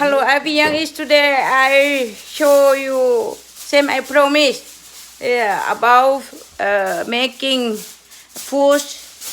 Hello everyone today. I show you same I promise yeah, about uh, making food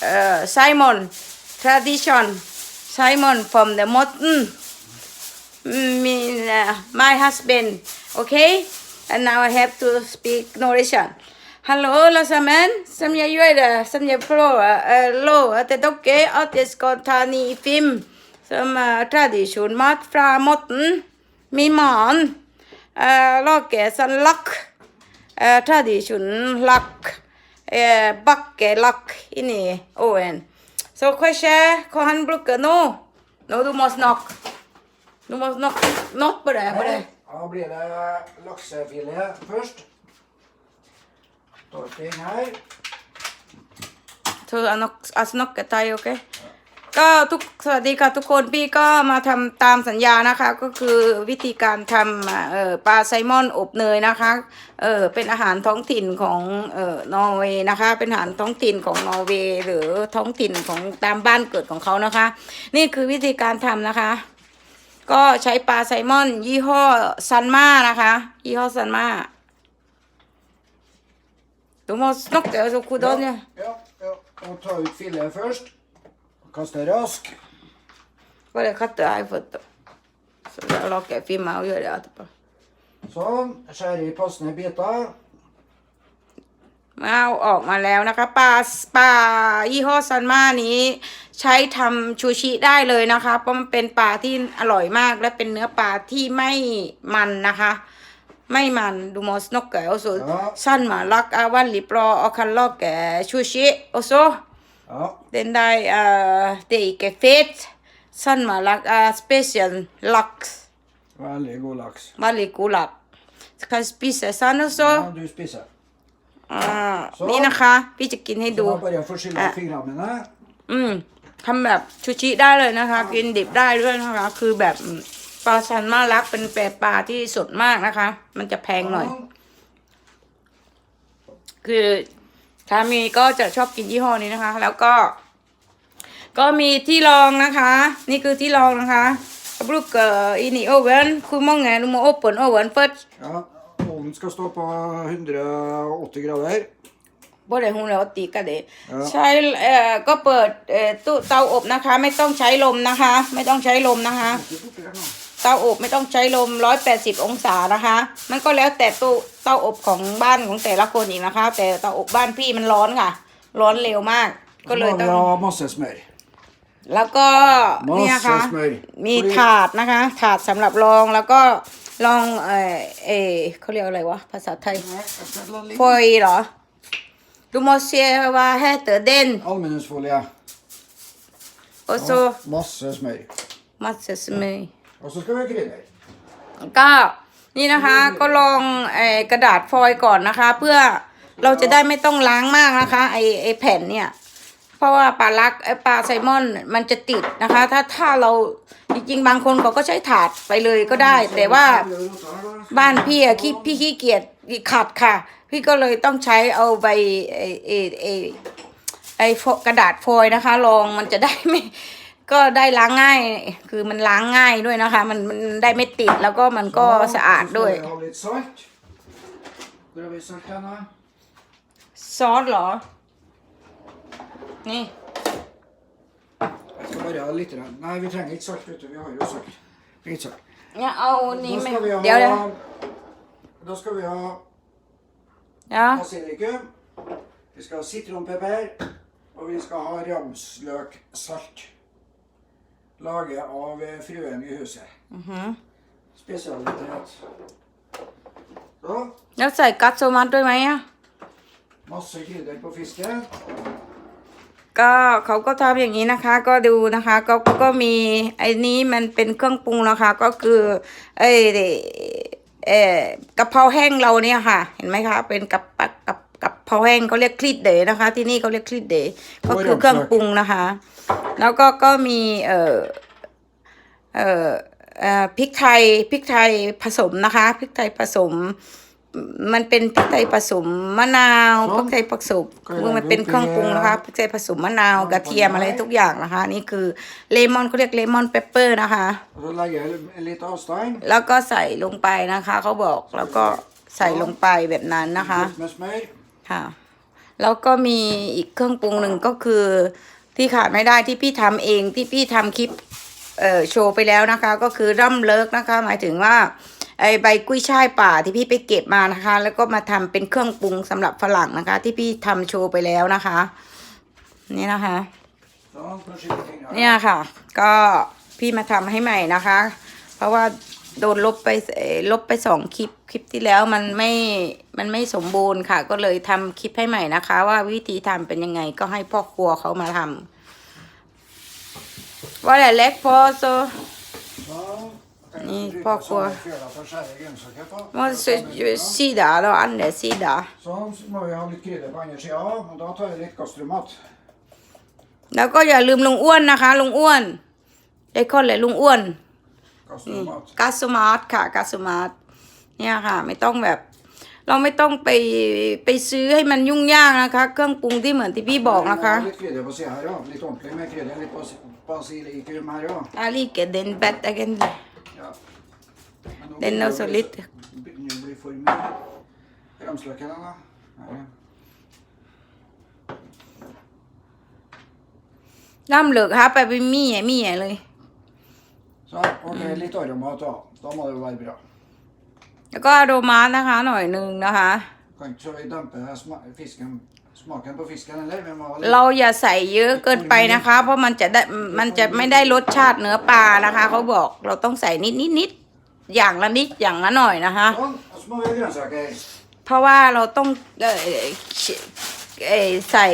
uh, Simon tradition Simon from the mountain Mm, mean uh, my husband okay? And now I have to speak Norwegian. Hello là sa men som jeg gjør som jeg prøver uh, lov at dere at jeg skal film som eh, er tradisjonmat fra måten, Min mann eh, lager sånn lakk. Eh, tradisjonen lakk. Eh, bakkelakk inni åen. Så hva skjer, hva han bruker nå? Nå du må snakke. Du må snakke nok på det. På det. Da blir det laksefilet først. Torping her. Så jeg snakker thai, OK? ก็ทุกสวัสดีค่ะทุกคนพี่ก็มาทำตามสัญญานะคะ ก็คือวิธีการทำเอ่อปลาไซมอนอบเนยนะคะเออเป็นอาหารท้องถิ่นของเอ่อนอร์เวย์นะคะ เป็นอาหารท้องถิ่นของนอร์เวย์หรือท้องถิ่นของตามบ้านเกิดของเขานะคะ นี่คือวิธีการทำนะคะ ก็ใช้ปลาไซมอน ยี่ห้อซันมานะคะยี่ห้อซันมาดูมอสนกเดี๋ยวจะคุยดเนี่ย Ja, ja. Og ta ut filet først. Kaste rask. Bare katter har jeg fått. Så da lager jeg filmer og gjør det etterpå. Sånn. Skjære i passende biter. มาเอาออกมาแล้วนะคะปลาปลายี่ห้อซันมานี้ ใช้ทำชูชิได้เลยนะคะเพราะมันเป็นปลาที่อร่อยมากและเป็นเนื้อปลาที่ไม่มันนะคะ ไม่มันดูมอสนกแกโอโซ Ja. สั้นมาลักอาวันลิปรอเอาคันลอกแกชูชิโอโซ Ja. Den der uh, det er ikke fett. Sånn man lager spesial laks. Veldig god laks. Veldig god laks. Skal jeg spise sånn også? Ja, du spiser. อ่า Så. นี่นะคะพี่จะกินให้ Så ดู da bare forskylle Ja. fingrene mine. อืมทำแบบชูชิได้เลยนะคะ กินดิบได้ด้วยนะคะ คือแบบอืมปลาซันมารักเป็นแปรปลาที่สดมากนะคะ มันจะแพงหน่อย Sånn. คือ สามีก็จะชอบกินยี่ห้อนี้นะคะ แล้วก็ ก็มีที่รองนะคะ นี่คือที่รองนะคะบรูกอินี่โอเวนคุณมองไงดูมาโอเปิลโอเวนเฟิร์ส Ja. Ovnen skal stå på 180 grader. บ่ได้หูแล้วาตีกันเด Ja. ใช้เอ่อก็เปิดเอ่อตู้เตาอบนะคะ ไม่ต้องใช้ลมนะคะ ไม่ต้องใช้ลมนะคะ Ikke borti her nå. เตาอบไม่ต้องใช้ลม 180 องศานะคะ มันก็แล้วแต่ตู้เตาอบของบ้านของแต่ละคนอีกนะคะ แต่เตาอบบ้านพี่มันร้อนค่ะ ร้อนเร็วมาก ก็เลย Så ต้อ må ง vi ha masse smør. แล้วก็เนี่ยนะคะ Masse smør. มีถาดนะคะ ถาดสำหรับรองแล้วก็รองเออเออเขาเรียกอะไรวะ ภาษาไทย Nei, jeg skal la den ฟ ligge. อยล์เหรอดูโมเซียว่าแฮเตอร์เดน Aluminiumsfolie. โอโซ Og masse smør. มัสเซม Og så skal vi ha krydder. ก็นี่นะคะก็ลองไอ้กระดาษฟอยล์ก่อนนะคะ เพื่อเราจะได้ไม่ต้องล้างมากนะคะไอ้ไอ้แผ่นเนี่ย เพราะว่าปลาลักไอ้ปลาไซลมอนมันจะติดนะคะ ถ้าถ้าเราจริงๆ บางคนเขาก็ใช้ถาดไปเลยก็ได้ แต่ว่าบ้านพี่อะขี้พี่ขี้เกียจขัดค่ะ พี่ก็เลยต้องใช้เอาใบไอไอไอไอโฟกระดาษฟอยล์นะคะรองมันจะได้ไม่ ก็ได้ล้างง่าย คือมันล้างง่ายด้วยนะคะ มันมันได้ไม่ติดแล้วก็มันก็สะอาดด้วย Så skal vi ha litt salt. Hvor har vi salt hen, da? ซอสเหรอ นี่ Jeg skal bare ha litt grann. Nei, vi trenger ikke salt, vet du. Vi har jo salt. Trenger ikke salt. เนี่ยเอานี่ Da ไม่ skal vi เดี๋ยวเดี๋ยว ha Da skal vi ha เดี๋ยว basilikum. Vi skal ha sitronpepper. Og vi skal ha ramsløksalt. Laget av eh, fruen i huset. Spesialitet. Så, แล้วใส่กัตโซมัสด้วยไหมอะ masse krydder på fisken. ก็เขาก็ทำอย่างนี้นะคะ ก็ดูนะคะก็ก็ก็มีไอ้นี้มันเป็นเครื่องปรุงนะคะ ก็คือไอ้เอ่อกะเพราแห้งเราเนี่ยค่ะ เห็นไหมคะ เป็นกับกับกับกับเพราแห้งเขาเรียกคลีดเดย์นะคะ ที่นี่เขาเรียกคลีดเดย์ก็คือเครื่องปรุงนะคะ แล้วก็ก็มีเอ่อเอ่อเอ่อพริกไทยพริกไทยผสมนะคะพริกไทยผสม มันเป็นพริกไทยผสมมะนาวส้พริมกไทยผสมก็มันเป็นเครื่องปรุงนะคะเกลือพริกไทยผสมมะนาวกระเทียมอะไรทุกอย่างนะคะ นี่คือเลมอนเขาเรียกเลมอนเปปเปอร์นะคะ Och så lägger jag en liten avstein. แล้วก็ใส่ลงไปนะคะเขาบอกแล้วก็ใส่ลงไปแบบนั้นนะคะ Med smör. ค่ะแล้วก็มีอีกเครื่องปรุงหนึ่งก็คือ ที่ขาดไม่ได้ที่พี่ทำเองที่พี่ทำคลิปเอ่อโชว์ไปแล้วนะคะ ก็คือร่ำเลิกนะคะ หมายถึงว่าไอใบกุ้ยช่ายป่าที่พี่ไปเก็บมานะคะ แล้วก็มาทำเป็นเครื่องปรุงสำหรับฝรั่งนะคะ ที่พี่ทำโชว์ไปแล้วนะคะ นี่นะคะ Så, försiktigt fingrar. เนี่ยค่ะ ก็พี่มาทำให้ใหม่นะคะ เพราะว่า โดนลบไปลบไปสองคลิปคลิปที่แล้วมันไม่มันไม่สมบูรณ์ค่ะ ก็เลยทำคลิปให้ใหม่นะคะ ว่าวิธีทำเป็นยังไงก็ให้พ่อครัวเขามาทำว่าแต่เล็กพอโซ Så. Jag kan Ni, bryta bakpå. såna fjädrar för skära grönsaker på. มันซีดาแล้วอันเดซีดาแล้วก็อย่าลืมลุงอ้วนนะคะลุงอ้วนได้คนเลยลุงอ้วน Gastromat. กาสมาร์ทค่ะกาสมาร์ทเนี่ยค่ะ ไม่ต้องแบบ เราไม่ต้องไปไปซื้อให้มันยุ่งยากนะคะ เครื่องปรุงที่เหมือนที่พี่บอกนะคะ Litt krydder på sida her òg. Litt ordentlig med krydder. Litt bas- basilikum her òg. อาลีเกเดนแบตกัน Ja. Men nå Den begynner er det også å bli- litt- Begynner å bli for mye. Ramsløken, da. Her, ja. น้ำเหลือกค่ะไปไปมี่ใหญ่มี่ใหญ่เลย Så, ok, litt aromat òg. Da må det jo være bra. แล้วก็โรมาสนะคะหน่อยหนึ่งนะคะ Kan ikke så vi dempe sma fisken, smaken på fisken heller. Vi må ha เรา litt อย่าใส่เยอะเกินไปนะคะ เพราะมันจะได้มันจะไม่ได้รสชาติเนื้อปลานะคะเขาบอกเราต้องใส่นิดนิดนิดอย่างละนิดอย่างละหน่อยนะคะ sånn. Og så må vi ha grønnsaker. เพราะว่าเราต้องเอ่อเอ่อ ใส่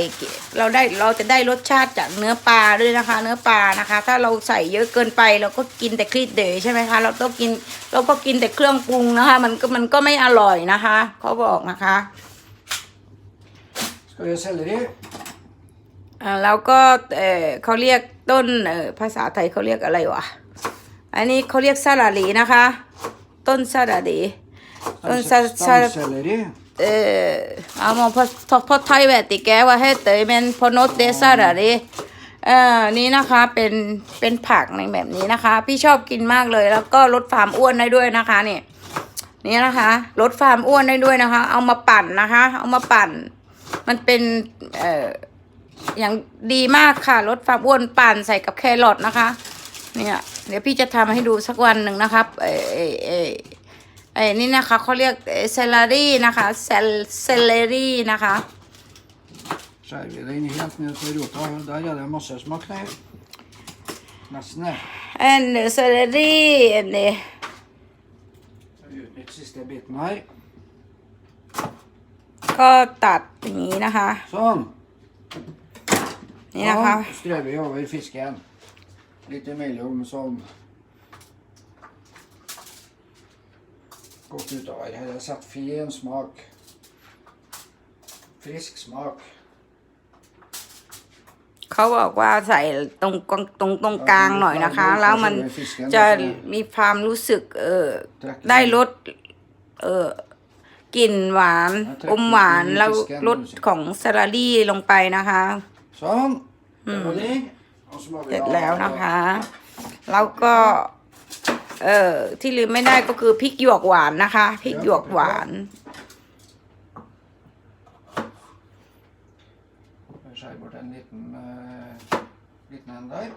เราได้เราจะได้รสชาติจากเนื้อปลาด้วยนะคะ เนื้อปลานะคะ ถ้าเราใส่เยอะเกินไปเราก็กินแต่คลีดเดย์ใช่ไหมคะ เราต้องกินเราก็กินแต่เครื่องปรุงนะคะ มันก็มันก็ไม่อร่อยนะคะเขาบอกนะคะ Skal vi ha selleri? อ่าแล้วก็เออเขาเรียกต้นเออภาษาไทยเขาเรียกอะไรวะอันนี้เขาเรียกซาลาลีนะคะ ต้นซาลาลีต้นซาซา เออเอามาพอพอพอไทยแบบติแกว่าให้เตยเป็นพอโนตเดซ่าอะไรเออนี่นะคะเป็นเป็นผักในแบบนี้นะคะ พี่ชอบกินมากเลย แล้วก็ลดความอ้วนได้ด้วยนะคะนี่นี่นะคะลดความอ้วนได้ด้วยนะคะ เอามาปั่นนะคะ เอามาปั่น มันเป็นเอ่ออย่างดีมากค่ะลดความอ้วนปั่นใส่กับแครอทนะคะ เนี่ย เดี๋ยวพี่จะทำให้ดูสักวันหนึ่งนะครับเออเออเออ ไอ้นี่นะคะเขาเรียกเซลารี่นะคะเซลเซเลรี่นะคะ Skjærer vi det inn helt ned til rota. Der er det masse smak der. Nesten der. and celery and the Utnytt siste biten her. ก็ตัดอย่างนี้นะคะ Sånn. นี่นะคะ Sånn. Strør vi over fisken. Litt imellom sånn. Godt utover. Her er satt fin smak. Frisk smak. เขาบอกว่าใส่ตรงกลางตรงตรงกลางหน่อยนะคะ แล้วมันจะมีความรู้สึก เออได้รสเออกลิ่นหวานอมหวานแล้วรสของซาลารี่ลงไปนะคะ Sånn. Det var det. Og så må เส vi ร็จ ha แล้วนะคะ แล้วก็ เออที่ลืมไม่ได้ก็คือพริกหยวกหวานนะคะพริกหยวกหวาน Jeg skjærer bort en liten, liten en der.